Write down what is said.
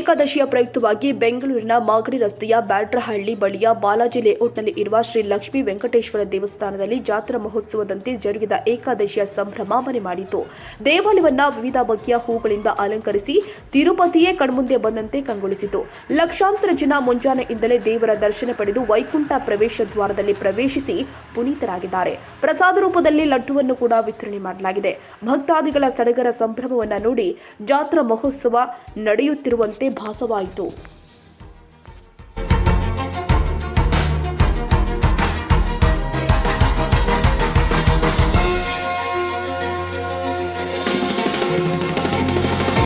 ಏಕಾದಶಿಯ ಪ್ರಯುಕ್ತವಾಗಿ ಬೆಂಗಳೂರಿನ ಮಾಗಡಿ ರಸ್ತೆಯ ಬ್ಯಾಡ್ರಹಳ್ಳಿ ಬಳಿಯ ಬಾಲಾಜಿ ಲೇಔಟ್ನಲ್ಲಿ ಇರುವ ಶ್ರೀ ಲಕ್ಷ್ಮೀ ವೆಂಕಟೇಶ್ವರ ದೇವಸ್ಥಾನದಲ್ಲಿ ಜಾತ್ರಾ ಮಹೋತ್ಸವದಂತೆ ಜರುಗಿದ ಏಕಾದಶಿಯ ಸಂಭ್ರಮ ಮನೆ ಮಾಡಿತು. ದೇವಾಲಯವನ್ನು ವಿವಿಧ ಬಗೆಯ ಹೂಗಳಿಂದ ಅಲಂಕರಿಸಿ ತಿರುಪತಿಯೇ ಕಣ್ಮುಂದೆ ಬಂದಂತೆ ಕಂಗೊಳಿಸಿತು. ಲಕ್ಷಾಂತರ ಜನ ಮುಂಜಾನೆಯಿಂದಲೇ ದೇವರ ದರ್ಶನ ಪಡೆದು ವೈಕುಂಠ ಪ್ರವೇಶ ದ್ವಾರದಲ್ಲಿ ಪ್ರವೇಶಿಸಿ ಪುನೀತರಾಗಿದ್ದಾರೆ. ಪ್ರಸಾದ ರೂಪದಲ್ಲಿ ಲಡ್ಡುವನ್ನು ಕೂಡ ವಿತರಣೆ ಮಾಡಲಾಗಿದೆ. ಭಕ್ತಾದಿಗಳ ಸಡಗರ ಸಂಭ್ರಮವನ್ನು ನೋಡಿ ಜಾತ್ರಾ ಮಹೋತ್ಸವ ನಡೆಯುತ್ತಿರುವಂತೆ ಭಾಸವಾಯಿತು?